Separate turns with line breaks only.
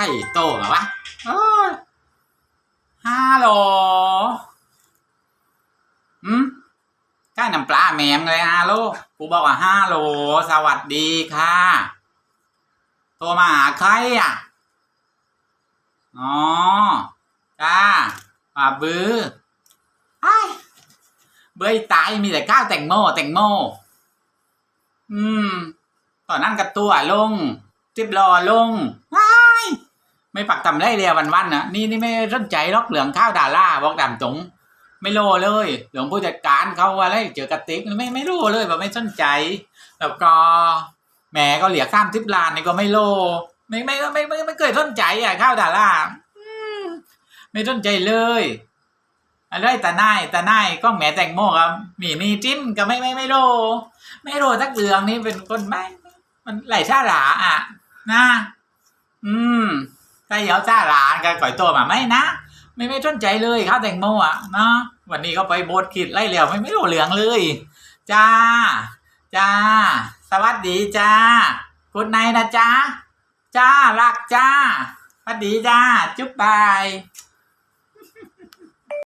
ใครโตมาวะโอ้ยฮัลโหลอืมก้าน้ำปลาแหมมเลยฮัลโหลกูบอกว่าฮัลโหลสวัสดีค่ะ โทรมาหาใครอะ อ๋อ จ้าป่าบือไอ้ายเบยตายมีแต่ข้าวแตงโมแตงโม อืม ตอนนั้นกับตัวลงจิบรอลงว้า ไม่ปักทำไรเรียวันวันๆนะนี่นี่ไม่สนใจหรอกเหลืองข้าวดาล่าบอกดำตรงไม่โลเลย หลืองผู้จัดการเขาอะไรเจอกระติกไม่ไม่รู้เลยแบบไม่สนใจ แล้วก็แหมก็เหลียข้ามทิปลานนี่ก็ไม่โล ไม่ไม่ไม่ไม่ไม่เคยสนใจอะข้าวดาล่าไม่สนใจเลยอะไรตาหน้ายแตาหน้ายก็แหมแตงโมครับมีมีจิ้มก็ไม่ไม่ไม่โล ไม่โลสักเรื่องนี่เป็นคนไม่มันไหลชาหลาอะนะอืม ถ้าเหยวจ้าหลานกันก่อยตัวมาไม่นะ ไม่ไม่สนใจเลยข้าวแตงโมอะเนาะวันนี้ก็ไปโบสถ์คิดไล่เหลียวไม่ไม่รู้เหลืองเลยจ้าจ้า สวัสดีจ้ากุดไนนะจ้าจ้ารักจ้าสวัสดีจ้าจุ๊บบาย